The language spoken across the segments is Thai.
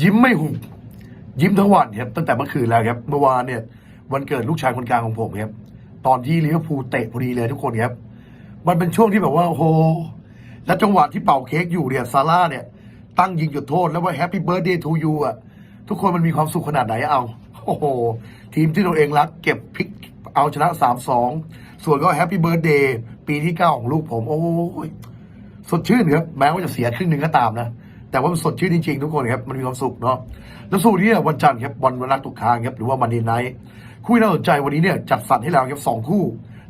ยิ้มไม่หุบยิ้มทั้งวันครับตั้งแต่เมื่อคืนแล้วครับเมื่อวานเนี่ยวันเกิดลูกชายคนกลางของผมครับตอนที่ลิเวอร์พูลเตะพอดีเลยทุกคนครับ มันเป็นช่วงที่แบบว่าโอ้โหแล้วจังหวะที่เป่าเค้กอยู่เนี่ยซาร่าเนี่ย ตั้งยิงจุดโทษแล้วว่าแฮปปี้เบิร์ดเดย์ทูยูอะทุกคนมันมีความสุขขนาดไหนเอาโอ้โห ทีมที่ตัวเองรัก เก็บพลิกเอาชนะ 3-2 ส่วนก็แฮปปี้เบิร์ดเดย์ปีที่ 9 ของลูกผม โอ้ยสดชื่นครับ แม้ว่าจะเสียครึ่งหนึ่งก็ตามนะ แต่ว่ามันสดชื่นจริงๆทุกคนครับมันมีความสุขเนาะแล้วสู้นี้วันจันทร์ครับบอลวันรักตุกคางครับหรือว่ามันดีไนท์คู่น่าสนใจวันนี้เนี่ยจัดสรรให้แล้วครับสองคู่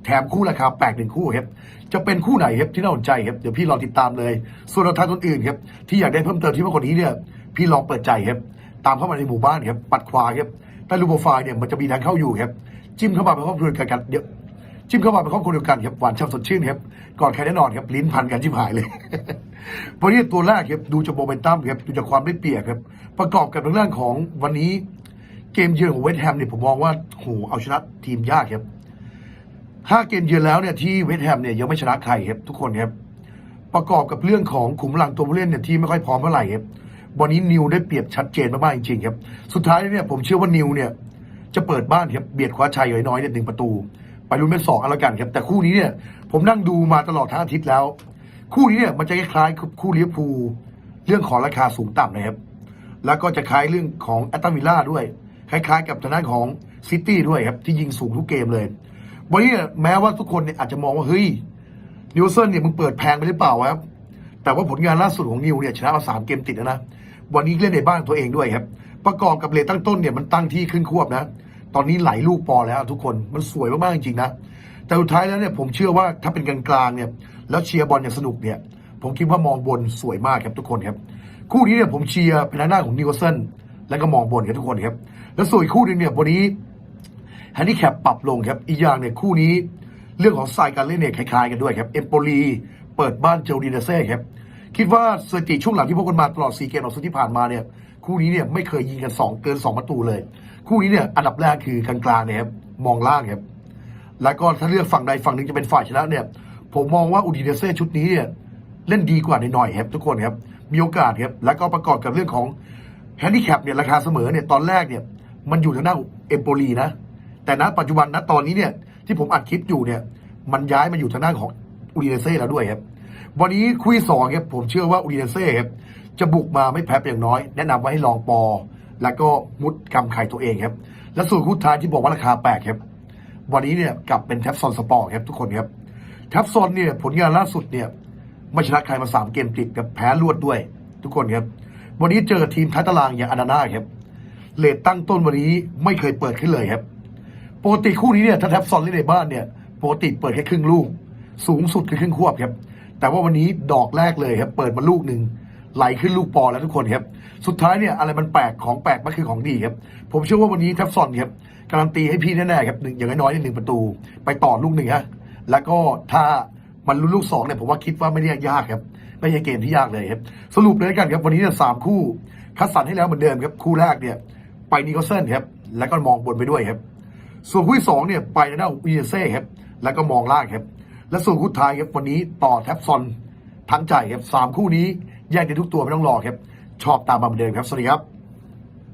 แถมคู่ราคาแปลกหนึ่งคู่ครับจะเป็นคู่ไหนครับที่น่าสนใจครับเดี๋ยวพี่รอติดตามเลย ส่วนท่านคนอื่นครับที่อยากได้เพิ่มเติมที่มากกว่านี้เนี่ยพี่ลองเปิดใจครับตามเข้ามาในหมู่บ้านครับปัดขวาครับใต้รูปโปรไฟล์เนี่ยมันจะมีทางเข้าอยู่ครับจิ้มเข้ามาเป็นครอบครัวเดียวกันเดี๋ยวจิ้มเข้ามาเป็นครอบครัวเดียวกันครับหวานช่ำสดชื่นครับก่อนใครแน่นอนครับลิ้นพันกันจิ้มหายเลย วันนี้ตัวแรกครับดูจากโมเมนตัมครับดูจากความได้เปรียบครับ ประกอบกับเรื่องของวันนี้เกมเยือนของเวสต์แฮมเนี่ยผมมองว่าโหเอาชนะทีมยากครับห้าเกมเยือนแล้วเนี่ยที่เวสต์แฮมเนี่ยยังไม่ชนะใครครับทุกคนครับประกอบกับเรื่องของขุมพลังตัวผู้เล่นเนี่ยที่ไม่ค่อยพร้อมเท่าไหร่ครับวันนี้นิวได้เปรียบชัดเจนมากๆจริงๆครับสุดท้ายเนี่ยผมเชื่อว่านิวเนี่ยจะเปิดบ้านครับเบียดคว้าชัยอย่น้อยเนี่ยหนึ่งประตู ไปลุ้นเป็นสองเอาละกันครับแต่คู่นี้เนี่ยผมนั่งดูมาตลอดทั้งอาทิตย์แล้ว คู่นี้เนี่ยมันจะคล้ายๆคู่ลิเวอร์พูลเรื่องของราคาสูงต่ำนะครับ แล้วก็จะคล้ายเรื่องของแอตตันวิลล่าด้วย คล้ายๆ กับทางด้านของซิตี้ด้วยครับ ที่ยิงสูงทุกเกมเลย วันนี้แม้ว่าทุกคนเนี่ยอาจจะมองว่า เฮ้ยนิวเซนเนี่ยมึงเปิดแพงไปหรือเปล่าครับ แต่ว่าผลงานล่าสุดของนิวเนี่ยชนะมาสามเกมติดแล้วนะ วันนี้เล่นในบ้านตัวเองด้วยครับ ประกอบกับเลทตั้งต้นเนี่ยมันตั้งที่ขึ้นควบนะ ตอนนี้ไหลลูกปอแล้วทุกคน มันสวยมากๆจริงๆนะ แต่สุดท้ายแล้วเนี่ยผมเชื่อว่าถ้าเป็นกลางๆเนี่ยแล้วเชียร์บอลอย่างสนุกเนี่ย ผมคิดว่ามองบนสวยมากครับทุกคนครับ คู่นี้เนี่ยผมเชียร์เป็นหน้าของนิวคาสเซิลแล้วก็มองบนครับทุกคนครับ แล้วส่วนคู่นึงเนี่ยวันนี้แฮนดิแคปปรับลงครับอีกอย่างเนี่ยคู่นี้เรื่องของสไตล์การเล่นเนี่ยคล้ายๆกันด้วยครับเอมโปลีเปิดบ้านเจลดีเนเซ่ครับคิดว่าสถิติช่วงหลังที่พวกกันมาตลอด4เกมออกสุดที่ผ่านมาเนี่ยคู่นี้เนี่ยไม่เคยยิงกัน 2 เกิน 2 ประตูเลย คู่นี้เนี่ยอันดับแรกคือกลางๆเนี่ยครับมองล่างครับ แล้วก็ถ้าเลือกฝั่งใดฝั่งหนึ่งจะเป็นฝ่ายชนะเนี่ย ผมมองว่าอูดิเนเซ่ชุดนี้เนี่ยเล่นดีกว่าหน่อยๆครับทุกคนครับ มีโอกาสครับ แล้วก็ประกอบกับเรื่องของแฮนดิแคปเนี่ยราคาเสมอเนี่ยตอนแรกเนี่ย มันอยู่ทางด้านเอมโปลีนะ แต่ณปัจจุบันณตอนนี้เนี่ย ที่ผมอัดคลิปอยู่เนี่ย มันย้ายมาอยู่ทางด้านของอูดิเนเซ่แล้วด้วยครับ วันนี้คุยสองครับผมเชื่อว่าอูดิเนเซ่ครับจะบุกมาไม่แพ้เพียงน้อย แนะนำว่าให้ลองปอ แล้วก็มุดกำไข่ตัวเองครับ และส่วนคู่ท้ายที่บอกว่าราคาแปลกครับ วันนี้เนี่ยกลับเป็นแท็บซอนสปอร์ตครับทุกคนครับแท็บซอนเนี่ยผลงานล่าสุดเนี่ยไม่ชนะใครมาสามเกมติดกับแพ้รวดด้วย ทุกคนครับ วันนี้เจอทีมท้ายตารางอย่างอานาน่าครับเลทตั้งต้นวันนี้ไม่เคยเปิดขึ้นเลยครับปกติคู่นี้เนี่ยถ้าแท็บซอนเล่นในบ้านเนี่ยปกติเปิดแค่ครึ่งลูก สูงสุดคือครึ่งควบครับแต่ว่าวันนี้ดอกแรกเลยครับ เปิดมาลูกหนึ่ง ไหลขึ้นลูกปอแล้วทุกคนครับ สุดท้ายเนี่ยอะไรมันแปลกของแปลกมันคือของดีครับ ผมเชื่อว่าวันนี้แท็บซอนครับการันตีให้พี่แน่ๆครับหนึ่งอย่างน้อยๆหนึ่งประตู ไปต่อลูกหนึ่งฮะแล้วก็ถ้ามันลุ้นลูกสองเนี่ยผมว่าคิดว่าไม่ได้ยากครับไม่ใช่เกมที่ยากเลยครับ สรุปเลยกันครับวันนี้เนี่ยสามคู่คัดสรรให้แล้วเหมือนเดิมครับคู่แรกเนี่ย ไปนิโคลเซนครับแล้วก็มองบนไปด้วยครับ ส่วนคู่ที่สองเนี่ยไปในด้านวีเซ่ครับแล้วก็มองล่างครับ และส่วนคู่ท้ายครับวันนี้ต่อแท็บซอนทั้งใจครับสามคู่นี้ แยกได้ทุกตัวไม่ต้องรอครับ ชอบตามมาเหมือนเดิมครับ สวัสดีครับ